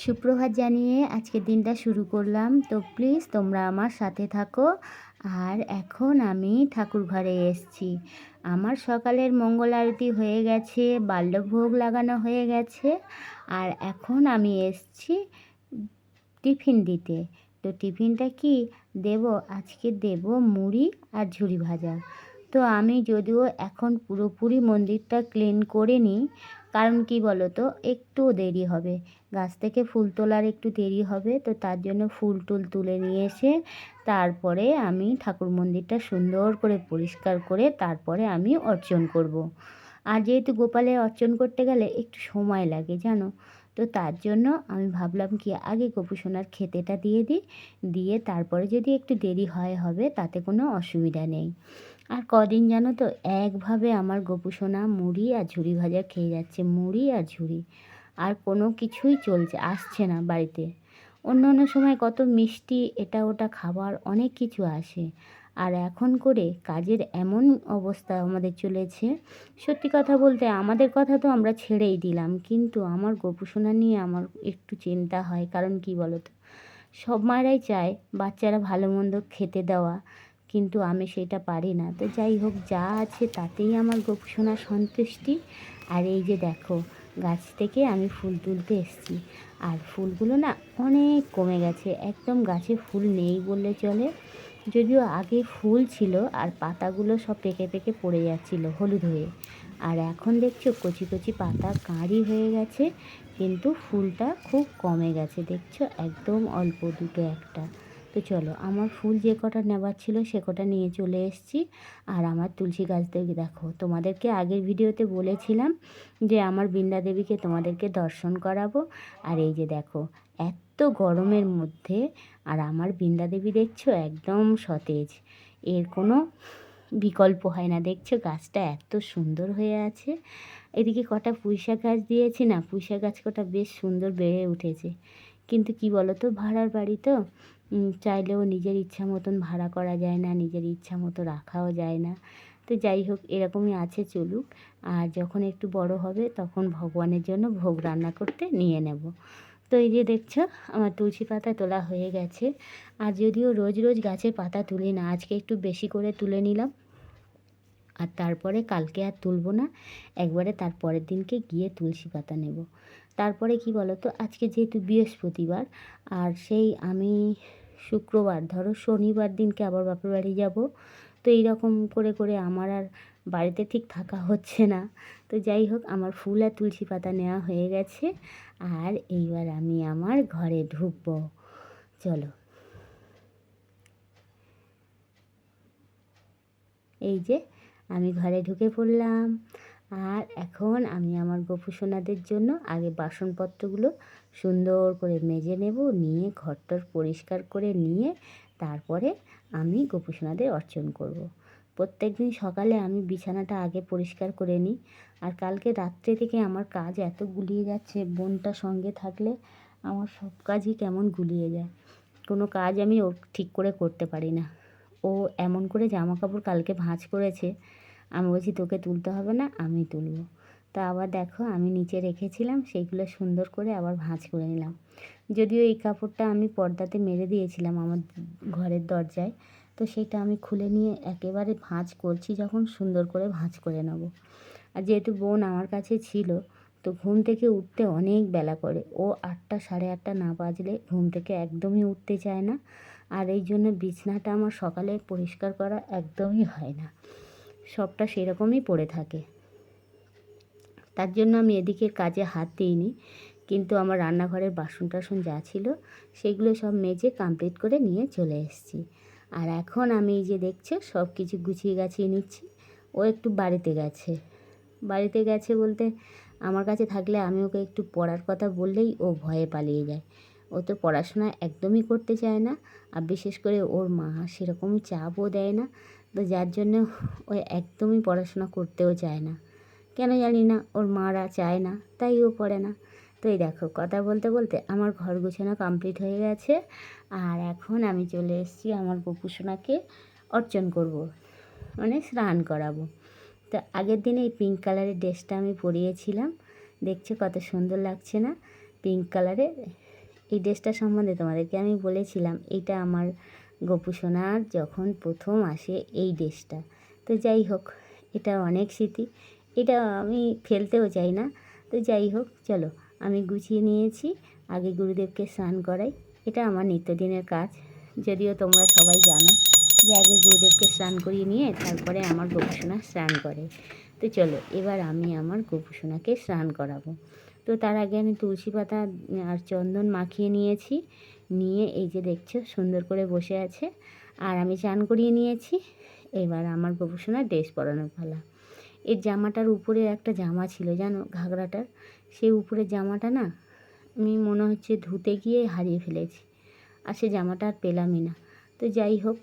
সুপ্রভাত জানিয়ে আজকের দিনটা শুরু করলাম। তো প্লিজ তোমরা আমার সাথে থাকো। আর এখন আমি ঠাকুর ঘরে এসছি। আমার সকালের মঙ্গল আরতি হয়ে গেছে, বাল্যভোগ লাগানো হয়ে গেছে। আর এখন আমি এসছি টিফিন দিতে। তো টিফিনটা কি? দেব, আজকে দেব মুড়ি আর ঝুড়ি ভাজা। তো আমি যদিও এখন পুরোপুরি মন্দিরটা ক্লিন করে নিই কারণ কি বলো তো একটু দেরি হবে। গাছ থেকে ফুল তোলার একটু দেরি হবে, তো তার জন্য ফুল টুল তুলে নিয়ে এসে তারপরে আমি ঠাকুর মন্দিরটা সুন্দর করে পরিষ্কার করে তারপরে আমি অর্চন করব। আর যেহেতু গোপালে অর্চন করতে গেলে একটু সময় লাগে, জানো? তো তার জন্য আমি ভাবলাম কি, আগে গোপুসোনার খেতেটা দিয়ে দিই, দিয়ে তারপরে যদি একটু দেরি হয়, হবে, তাতে কোনো অসুবিধা নেই। আর কদিন জানো তো, একভাবে আমার গোপুসোনা মুড়ি আর ঝুড়ি ভাজা খেয়ে যাচ্ছে, মুড়ি আর ঝুড়ি। আর কোনো কিছুই চলছে, আসছে না বাড়িতে। অন্য অন্য সময় কত মিষ্টি এটা ওটা খাবার, অনেক কিছু আসে। আর এখন করে কাজের এমন অবস্থা আমাদের চলেছে। সত্যি কথা বলতে আমাদের কথা তো আমরা ছেড়েই দিলাম, কিন্তু আমার গোপুসোনা নিয়ে আমার একটু চিন্তা হয়, কারণ কি বলো তো সব মায়েরাই চায় বাচ্চারা ভালো মন্দ খেতে দেওয়া। কিন্তু আমি সেটা পারি না। তো যাই হোক, যা আছে তাতেই আমার গোপসোনা সন্তুষ্টি। আর এই যে দেখো, গাছ থেকে আমি ফুল তুলতে এসেছি। আর ফুলগুলো না অনেক কমে গেছে। একদম গাছে ফুল নেই বললে চলে। যদিও আগে ফুল ছিল আর পাতাগুলো সব পেকে পেকে পড়ে যাচ্ছিল হলুদ হয়ে। আর এখন দেখছ, কচি কচি পাতা কাঁড়ি হয়ে গেছে। কিন্তু ফুলটা খুব কমে গেছে। দেখছ, একদম অল্প দুটো একটা। তো চলো, আমার ফুল যে কটা নেবার ছিল সে কটা নিয়ে চলে এসেছি। আর আমার তুলসী গাছ থেকে দেখো, তোমাদেরকে আগের ভিডিওতে বলেছিলাম যে আমার বৃন্দা দেবীকে তোমাদেরকে দর্শন করাবো। আর এই যে দেখো, এত গরমের মধ্যে, আর আমার বৃন্দা দেবী দেখছ একদম সতেজ। এর কোনো বিকল্প হয় না, দেখছ গাছটা এত সুন্দর হয়ে আছে। এদিকে কটা পুঁইশাক গাছ দিয়েছি না, পুঁইশাক গাছ কটা বেশ সুন্দর বেড়ে উঠেছে। কিন্তু কি বলো তো ভাড়ার বাড়ি তো চাইলেও নিজের ইচ্ছা মতন ভাড়া করা যায় না, নিজের ইচ্ছা মতো রাখাও যায় না। তো যাই হোক, এরকমই আছে চলুক। আর যখন একটু বড় হবে, তখন ভগবানের জন্য ভোগ রান্না করতে নিয়ে নেব। তো এই যে দেখছ, আমার তুলসী পাতা তোলা হয়ে গেছে। আর যদিও রোজ রোজ গাছের পাতা তুলি না, আজকে একটু বেশি করে তুলে নিলাম। আর তারপরে কালকে আর তুলবো না, একবারে তারপরের দিনকে গিয়ে তুলসী পাতা নেব। তারপরে কি বলো তো আজকে যেহেতু বৃহস্পতিবার, আর সেই আমি শুক্রবার, ধরো শনিবার দিনকে আবার বাপের বাড়ি যাব। তো এইরকম করে করে আমার আর বাড়িতে ঠিক থাকা হচ্ছে না। তো যাই হোক, আমার ফুল আর তুলসী পাতা নেওয়া হয়ে গেছে আর এইবার আমি আমার ঘরে ঢুকবো। চলো। এই যে, আমি ঘরে ঢুকে পড়লাম। আর এখন আমি আমার গোপুসোনাদের জন্য আগে বাসনপত্রগুলো সুন্দর করে মেজে নেব, নিয়ে ঘরটর পরিষ্কার করে নিয়ে তারপরে আমি গোপুসোনাদের অর্চন করব। প্রত্যেক দিন সকালে আমি বিছানাটা আগে পরিষ্কার করে নিই। আর কালকে রাত্রে থেকে আমার কাজ এত গুলিয়ে যাচ্ছে, বোনটা সঙ্গে থাকলে আমার সব কাজই কেমন গুলিয়ে যায়। কোনো কাজ আমি ঠিক করে করতে পারি না। ও এমন করে জামা কাপড় কালকে ভাঁজ করেছে আমি বলছি, তোকে তুলতে হবে না, আমি তুলবো। তা আবার দেখো, আমি নিচে রেখেছিলাম, সেইগুলো সুন্দর করে আবার ভাঁজ করে নিলাম। যদিও এই কাপড়টা আমি পর্দাতে মেরে দিয়েছিলাম আমার ঘরের দরজায়, তো সেটা আমি খুলে নিয়ে একেবারে ভাঁজ করছি, যখন সুন্দর করে ভাঁজ করে নেব। আর যেহেতু বোন আমার কাছে ছিল, তো ঘুম থেকে উঠতে অনেক বেলা করে। ও আটটা সাড়ে আটটা না বাজলে ঘুম থেকে একদমই উঠতে চায় না। আর এই জন্য বিছনাটা আমার সকালে পরিষ্কার করা একদমই হয় না। সবটা সেরকমই পড়ে থাকে। তার জন্য আমি এদিকে কাজে হাত দিইনি, কিন্তু আমার রান্নাঘরের বাসন টাসন যা ছিল সেগুলো সব মেজে কমপ্লিট করে নিয়ে চলে এসেছি। আর এখন আমি এই যে দেখছ সব কিছু গুছিয়ে গাছিয়ে নিচ্ছি। ও একটু বাড়িতে গেছে। বাড়িতে গেছে বলতে আমার কাছে থাকলে আমি ওকে একটু পড়ার কথা বললেই ও ভয়ে পালিয়ে যায়। ও তো পড়াশোনা একদমই করতে চায় না, আর বিশেষ করে ওর মা সেরকমই চাপও দেয় না। তো যার জন্য ও একদমই পড়াশোনা করতেও চায় না। কেন জানি না, ওর মারা চায় না, তাই ও পড়ে না। তো এই দেখো, কথা বলতে বলতে আমার ঘর গোছানো কমপ্লিট হয়ে গেছে আর এখন আমি চলে এসেছি আমার গোপুসোনাকে অর্চন করব। মানে স্নান করাবো। তো আগের দিনে এই পিঙ্ক কালারের ড্রেসটা আমি পরিয়েছিলাম, দেখছ কত সুন্দর লাগছে না? পিঙ্ক কালারের এই ড্রেসটা সম্বন্ধে তোমাদেরকে আমি বলেছিলাম, এইটা আমার গপু সোনার যখন প্রথম আসে এই ড্রেসটা তো যাই হোক, এটা অনেক স্মৃতি। এটা আমি ফেলতেও চাই না। তো যাই হোক, চলো আমি গুছিয়ে নিয়েছি। আগে গুরুদেবকে স্নান করাই। এটা আমার নিত্যদিনের কাজ, যদিও তোমরা সবাই জানো যে আগে গুরুদেবকে স্নান করিয়ে নিয়ে তারপরে আমার গোপুসোনা স্নান করে। তো চলো, এবার আমি আমার গোপুসোনাকে স্নান করাবো। তো তার আগে আমি তুলসী পাতা আর চন্দন মাখিয়ে নিয়েছি। নিয়ে এই যে দেখছ, সুন্দর করে বসে আছে। আর আমি চান করিয়ে নিয়েছি। এবার আমার গোপুসোনার ড্রেস পরানোর পালা। এর জামাটার উপরে একটা জামা ছিল, জানো ঘাগরাটার সেই উপরের জামাটা না, আমি মনে হচ্ছে ধুতে গিয়ে হারিয়ে ফেলেছি। আর সে জামাটা আর পেলামই না। তো যাই হোক,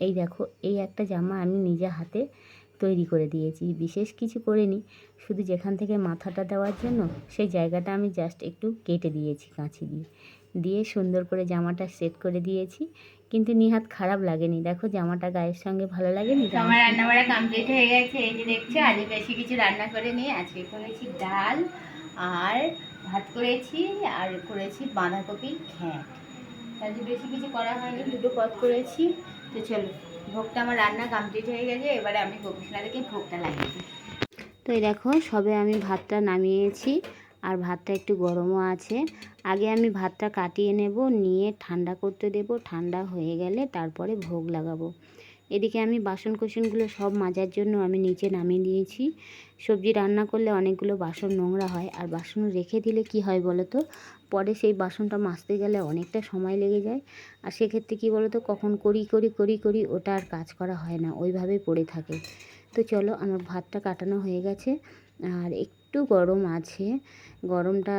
এই দেখো, এই একটা জামা আমি নিজে হাতে তৈরি করে দিয়েছি। বিশেষ কিছু করিনি, শুধু যেখান থেকে মাথাটা দেওয়ার জন্য, সেই জায়গাটা আমি জাস্ট একটু কেটে দিয়েছি, কাঁচি দিয়ে। দিয়ে সুন্দর করে জামাটা সেট করে দিয়েছি। কিন্তু নিহাত খারাপ লাগেনি। দেখো জামাটা গায়ের সঙ্গে ভালো লাগেনি আমার রান্না বাড়া কমপ্লিট হয়ে গেছে। এই যে দেখছ আজ বেশি কিছু রান্না করে নিয়ে আজকে করেছি ডাল আর ভাত করেছি আর করেছি বাঁধাকপির ঘ্যাঁট। তাহলে বেশি কিছু করা হয়নি দুটো পদ করেছি। তো চলো ভোগটা আমার রান্না কমপ্লিট হয়ে গেছে। এবারে আমি গোপীসোনাদেরকে ভোগটা লাগিয়েছি তো এই দেখো সবে আমি ভাতটা নামিয়েছি। আর ভাতটা একটু গরমও আছে। আগে আমি ভাতটা কাটিয়ে নেব, নিয়ে ঠান্ডা করতে দেব। ঠান্ডা হয়ে গেলে তারপরে ভোগ লাগাবো। এদিকে আমি বাসন কোসনগুলো সব মাজার জন্য আমি নিচে নামিয়ে দিয়েছি। সবজি রান্না করলে অনেকগুলো বাসন নোংরা হয়। আর বাসন রেখে দিলে কি হয় বলো তো পরে সেই বাসনটা মাজতে গেলে অনেকটা সময় লেগে যায়। আর সেক্ষেত্রে কী বলো তো কখন করি করি করি করি ওটা আর কাজ করা হয় না। ওইভাবেই পড়ে থাকে। তো চলো আমার ভাতটা কাটানো হয়ে গেছে। আর একটু গরম আছে, গরমটা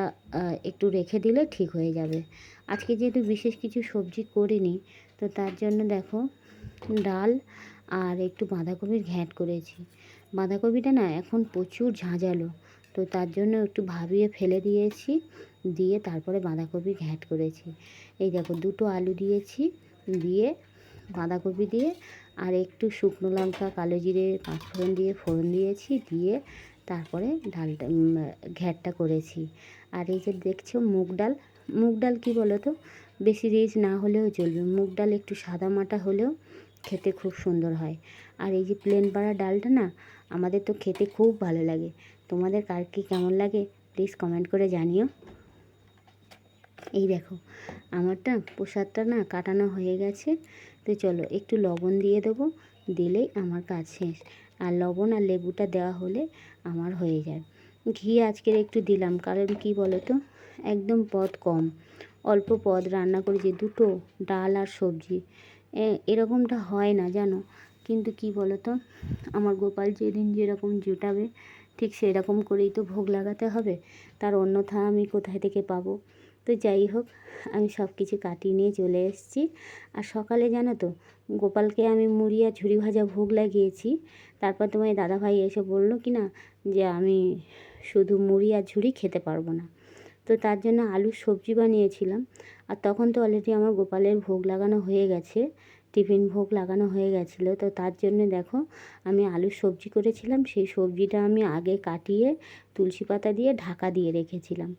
একটু রেখে দিলে ঠিক হয়ে যাবে। আজকে যেহেতু বিশেষ কিছু সবজি করিনি, তো তার জন্য দেখো ডাল আর একটু বাঁধাকপির ঘ্যাঁট করেছি। বাঁধাকপিটা না এখন প্রচুর ঝাঁঝালো, তো তার জন্য একটু ভাবিয়ে ফেলে দিয়েছি, দিয়ে তারপরে বাঁধাকপি ঘ্যাঁট করেছি। এই দেখো দুটো আলু দিয়েছি, দিয়ে বাঁধাকপি দিয়ে আর একটু শুকনো লঙ্কা, কালো জিরে, পাঁচফোড়ন দিয়ে ফোড়ন দিয়েছি, দিয়ে তারপরে ডালটা ঘ্যাটটা করেছি। আর এই যে দেখছ মুগ ডাল মুগ ডাল কী বলো তো বেশি রিচ না হলেও চলবে। মুগ ডাল একটু সাদা মাটা হলেও খেতে খুব সুন্দর হয়। আর এই যে প্লেন পাড়া ডালটা না, আমাদের তো খেতে খুব ভালো লাগে। তোমাদের কার কী কেমন লাগে প্লিজ কমেন্ট করে জানিও। এই দেখো, আমারটা প্রসাদটা না কাটানো হয়ে গেছে। তো চলো একটু লবণ দিয়ে দেবো, দিলেই আমার কাজ শেষ। আর লবণ আর লেবুটা দেওয়া হলে আমার হয়ে যায়। ঘি আজকের একটু দিলাম, কারণ কি তো একদম পদ কম। অল্প পদ রান্না করেছি দুটো ডাল আর সবজি এরকমটা হয় না, জানো? কিন্তু কি তো আমার গোপাল যেদিন যেরকম জুটাবে, ঠিক সেরকম করেই তো ভোগ লাগাতে হবে। তার অন্যথা আমি কোথায় থেকে পাবো? তো যাই হোক, আমি সব কিছু কাটিয়ে নিয়ে চলে এসেছি। আর সকালে জানো তো, গোপালকে আমি মুড়ি আর ঝুড়ি ভাজা ভোগ লাগিয়েছি। তারপর তোমার দাদাভাই এসে বলল কি না, যে আমি শুধু মুড়ি আর ঝুড়ি খেতে পারব না। তো তার জন্য আলুর সবজি বানিয়েছিলাম। আর তখন তো অলরেডি আমার গোপালের ভোগ লাগানো হয়ে গেছে, টিফিন ভোগ লাগানো হয়ে গেছিল। তো তার জন্য দেখো, আমি আলুর সবজি করেছিলাম, সেই সবজিটা আমি আগে কাটিয়ে তুলসী পাতা দিয়ে ঢাকা দিয়ে রেখেছিলাম।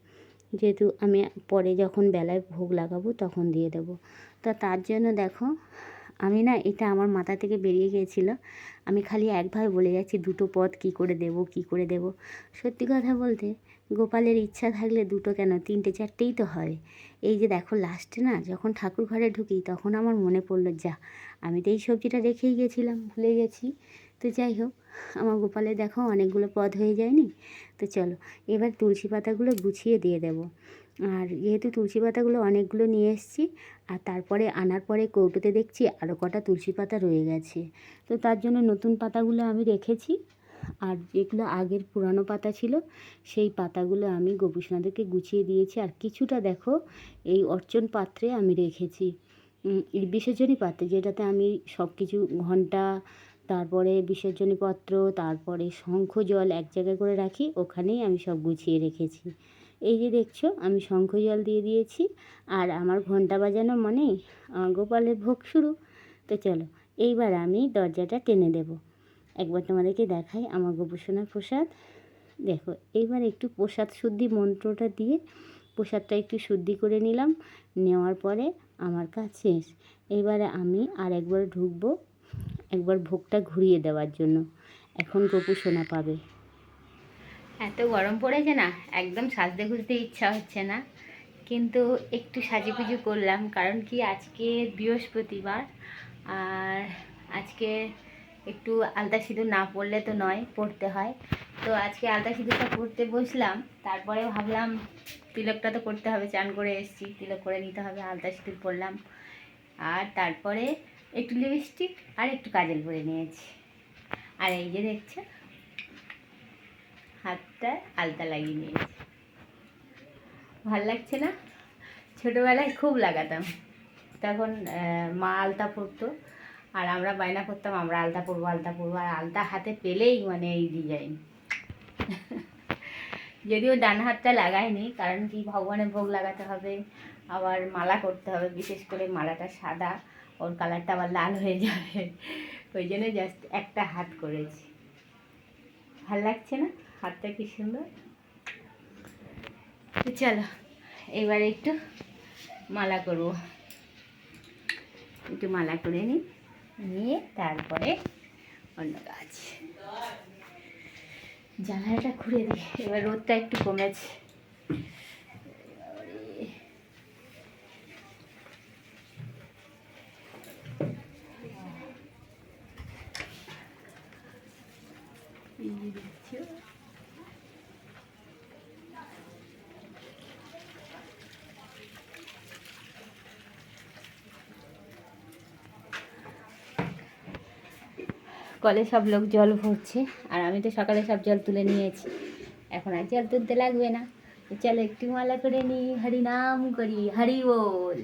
যেহেতু আমি পরে যখন বেলায় ভোগ লাগাবো তখন দিয়ে দেবো। তা তার জন্য দেখো, আমি না এটা আমার মাথা থেকে বেরিয়ে গিয়েছিল। আমি খালি একভাবে বলে যাচ্ছি, দুটো পদ কি করে দেব, কি করে দেব? সত্যি কথা বলতে গোপালের ইচ্ছা থাকলে দুটো কেন? তিনটে, চারটেই তো হয়। এই যে দেখো লাস্টে না, যখন ঠাকুর ঘরে ঢুকি, তখন আমার মনে পড়ল, যা, আমি তো এই সবজিটা রেখেই গেছিলাম, ভুলে গেছি। তো যাই হোক, আমার গোপালের দেখো অনেকগুলো পদ হয়ে যায়নি। তো চলো, এবার তুলসী পাতাগুলো গুছিয়ে দিয়ে দেব। আর যেহেতু তুলসী পাতাগুলো অনেকগুলো নিয়ে এসেছি, আর তারপরে আনার পরে কৌটোতে দেখছি আরও কটা তুলসী পাতা রয়ে গেছে। তো তার জন্য নতুন পাতাগুলো আমি রেখেছি। আর যেগুলো আগের পুরানো পাতা ছিল, সেই পাতাগুলো আমি গোপুসোনাদেরকে গুছিয়ে দিয়েছি। আর কিছুটা দেখো, এই অর্চন পাত্রে আমি রেখেছি। বিসর্জনী পাত্রে, যেটাতে আমি সব কিছু ঘণ্টা, তারপরে বিসর্জনী পত্র, তারপরে শঙ্খ জল এক জায়গায় করে রাখি, ওখানেই আমি সব গুছিয়ে রেখেছি। এই যে দেখছ, আমি শঙ্খ জল দিয়ে দিয়েছি, আর আমার ঘণ্টা বাজানো মানেই গোপালের ভোগ শুরু। তো চলো, এইবার আমি দরজাটা টেনে দেব। একবার তোমাদেরকে দেখাই আমার গোপুসোনার প্রসাদ। দেখো এইবার একটু প্রসাদ শুদ্ধি মন্ত্রটা দিয়ে প্রসাদটা একটু শুদ্ধি করে নিলাম, নেওয়ার পরে আমার কাজ শেষ। এবারে আমি আর একবার ঢুকবো, একবার ভোগটা ঘুরিয়ে দেওয়ার জন্য। এখন গপু সোনা পাবে। এত গরম পড়েছে না, একদম সাজতে খুঁজতে ইচ্ছা হচ্ছে না। কিন্তু একটু সাজুগুজু করলাম, কারণ কি আজকে বৃহস্পতিবার, আর আজকে একটু আলতা সিঁদুর না পড়লে তো নয়, পড়তে হয়। তো আজকে আলতা সিঁদুরটা পড়তে বসলাম তারপরে ভাবলাম তিলকটা তো করতে হবে, চান করে এসেছি, তিলক করে নিতে হবে, আলতা সিঁদুর পরলাম আর তারপরে একটু লিপস্টিক আর একটু কাজল পরে নিয়েছি। আর এই যে দেখছ, হাতটা আলতা লাগিয়ে নিয়েছি। ভালো লাগছে না? ছোটোবেলায় খুব লাগাতাম। তখন মা আলতা পরতো। আর আমরা বায়না করতাম, আমরা আলতা পরবো আলতা পরবো, আর আলতা হাতে পেলেই মানে এই ডিজাইন যদিও ডান হাতটা লাগাইনি, কারণ কি ভগবানের ভোগ লাগাতে হবে, আবার মালা করতে হবে, বিশেষ করে মালাটা সাদা, ওর কালারটা আবার লাল হয়ে যাবে। ওই জন্য জাস্ট একটা হাত করেছি। ভালো লাগছে না? হাতটা কি সুন্দর? চলো, এবার একটু মালা করব। একটু মালা করে নিই। নিয়ে তারপরে অন্য গাছ জানালাটা খুলে দিই এবার রোদটা একটু কমেছে এই যে দেখছ কলে সব লোক জল ভরছে। আর আমি তো সকালে সব জল তুলে নিয়েছি। এখন আর জল তুলতে লাগবে না। চলো একটু মালা করে নিই। হরি নাম করি, হরি বল।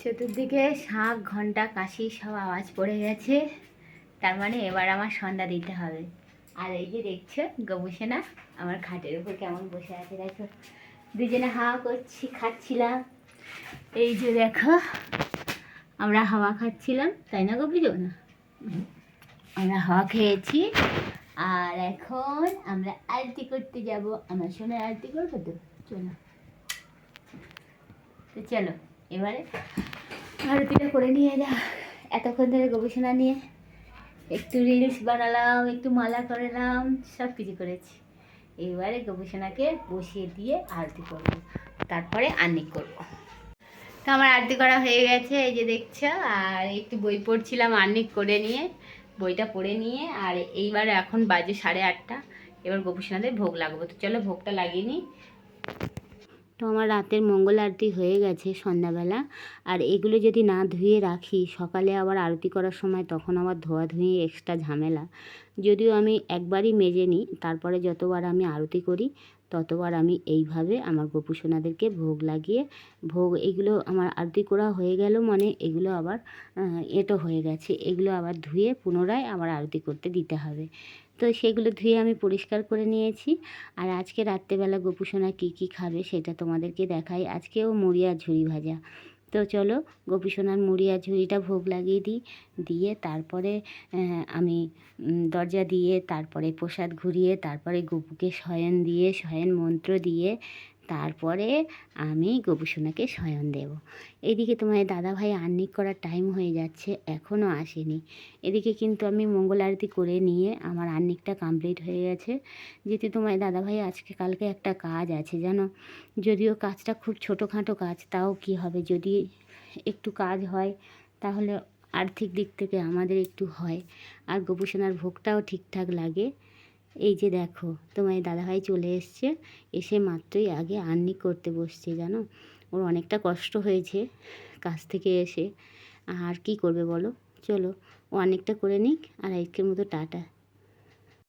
চতুর্দিকে শাঁখ ঘণ্টা, কাশি, সব আওয়াজ পড়ে গেছে। তার মানে এবার আমার সন্ধ্যা দিতে হবে। আর এই যে দেখছ গবুসেনা আমার খাটের উপর কেমন বসে আছে, দেখো। দুজনে হাওয়া করছি, খাচ্ছিলাম। এই যে দেখো আমরা হাওয়া খাচ্ছিলাম, তাই না গপিল না আমরা হাওয়া খেয়েছি, আর এখন আমরা আরতি করতে যাব। আমার সোনার আরতি করব তো? চলো। তো চলো, এবারে আরতিটা করে নিয়ে যা। এতক্ষণ ধরে গবেষণা নিয়ে একটু রিলস বানালাম, একটু মালা করলাম সব কিছু করেছি। এবারে গবেষণাকে বসিয়ে দিয়ে আরতি করব, তারপরে আর্নিক করব। তো আমার আরতি করা হয়ে গেছে, এই যে দেখছ। আর একটু বই পড়ছিলাম আর্নিক করে নিয়ে, বইটা পড়ে নিয়ে। আর এইবার এখন বাজে সাড়ে আটটা। এবার গোপুসোনাদের ভোগ লাগবো। তো চলো ভোগটা লাগিয়ে নিই। তো আমার রাতের মঙ্গল আরতি হয়ে গেছে সন্ধ্যাবেলা। আর এগুলো যদি না ধুয়ে রাখি, সকালে আবার আরতি করার সময় তখন আবার ধোয়া ধুয়ে এক্সট্রা ঝামেলা। যদিও আমি একবারই মেজে নিই, তারপরে যতবার আমি আরতি করি ততবার আমি এইভাবে আমার গোপুসোনাদেরকে ভোগ লাগিয়ে, ভোগ এগুলো আমার আরতি করা হয়ে গেল মানে এগুলো আবার এটো এঁটো হয়ে গেছে। এগুলো আবার ধুয়ে পুনরায় আবার আরতি করতে দিতে হবে। তো সেগুলো ধুয়ে আমি পরিষ্কার করে নিয়েছি। আর আজকে রাত্রেবেলা গোপুসোনা কী কী খাবে সেটা তোমাদেরকে দেখাই। আজকেও মুড়ি আর ঝুড়ি ভাজা। তো চলো গোপীসোনার মুড়ি আর ঝুড়িটা ভোগ লাগিয়ে দিই। দিয়ে তারপরে আমি দরজা দিয়ে তারপরে প্রসাদ ঘুরিয়ে তারপরে গপুকে শয়ন দিয়ে, শয়ন মন্ত্র দিয়ে তারপরে আমি গোপুসোনাকে শয়ন দেব। এদিকে তোমার দাদাভাই আর্নিক করার টাইম হয়ে যাচ্ছে এখনও আসেনি। এদিকে কিন্তু আমি মঙ্গল আরতি করে নিয়ে আমার আর্নিকটা কমপ্লিট হয়ে গেছে। যেহেতু তোমার দাদাভাই আজকে কালকে একটা কাজ আছে, জানো? যদিও কাজটা খুব ছোটোখাটো কাজ, তাও কি হবে? যদি একটু কাজ হয়, তাহলে আর্থিক দিক থেকে আমাদের একটু হয়। আর গোপুসোনার ভোগটাও ঠিকঠাক লাগে। এই যে দেখো, তোমার দাদাভাই চলে এসছে। এসে মাত্রই আগে আর্নি করতে বসছে, জানো? ওর অনেকটা কষ্ট হয়েছে কাজ থেকে এসে। আর কি করবে বলো? চলো, ও অনেকটা করে নিক, আর আজকের মতো টাটা।